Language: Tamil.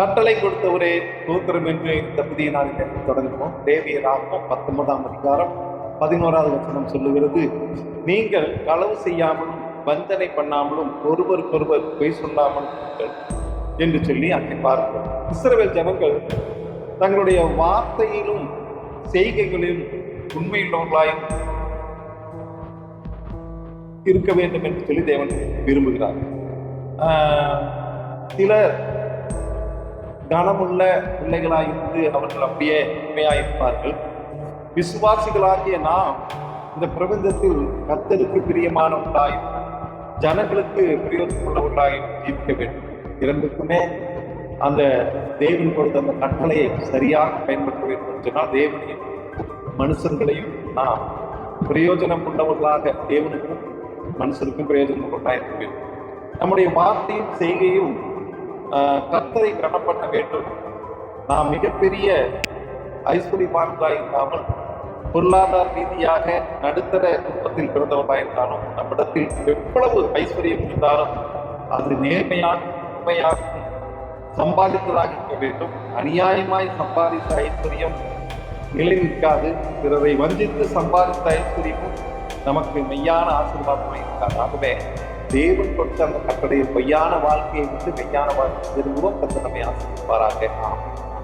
கட்டளை கொடுத்தவரே சூத்திரம் என்று இந்த புதிய நாளில் தொடங்குவோம். தேவியராகவும் பத்தொன்பதாம் அதிகாரம் பதினோராவது வசனம் சொல்லுகிறது. நீங்கள் களவு செய்யாமலும் வஞ்சனை பண்ணாமலும் ஒருவருக்கொருவர் பொய் சொல்லாமலும் என்று சொல்லி அங்கே பார்ப்போம் இஸ்ரவேல் ஜனங்கள் தங்களுடைய வார்த்தையிலும் செய்கைகளிலும் உண்மையுள்ளவர்களாய் இருக்க வேண்டும் என்று சொல்லி தேவன் விரும்புகிறார். சிலர் கனமுள்ள பிள்ளைகளாயிருந்து அவர்கள் அப்படியே உண்மையாயிருப்பார்கள். விசுவாசிகளாகிய நாம் இந்த பிரபஞ்சத்தில் கத்தருக்கு பிரியமானவர்களாயும் ஜனங்களுக்கு பிரயோஜனமுள்ளவர்களாயும் ஜீவிக்க வேண்டும். இரண்டுக்குமே அந்த தேவன் கொடுத்த அந்த கட்டளையை சரியாக பயன்படுத்த வேண்டும் சொன்னால் தேவனையும் மனுஷர்களையும் நாம் பிரயோஜனம் உள்ளவர்களாக தேவனுக்கும் மனுஷருக்கும் பிரயோஜனம் கொண்டாயிருக்க வேண்டும். நம்முடைய வார்த்தையும் செய்கையும் கத்தரை கனப்பட வேண்டும். நாம் மிகப்பெரிய ஐஸ்வர்யவான்களாக இல்லாமல் பொருளாதார ரீதியாக நடுத்தர குடும்பத்தில் பிறந்தவர்களாக இருந்தாலும் நம்மிடத்தில் எவ்வளவு ஐஸ்வர்யம் இருந்தாலும் அது நேர்மையாக உண்மையாக சம்பாதித்ததாக இருக்க வேண்டும். அநியாயமாய் சம்பாதித்த ஐஸ்வர்யம் நிலை நிற்காது பிறரை வஞ்சித்து சம்பாதித்த ஐஸ்வர்யமும் நமக்கு மெய்யான ஆசீர்வாதமாக இருக்காது ஆகவே தேவன் கொடுத்த அந்த கட்டளையை பொய்யான வாழ்க்கையை விட்டு மெய்யான வாழ்க்கை. திரும்பவும் கத்த நம்மை ஆசீர்வாராக ஆகும்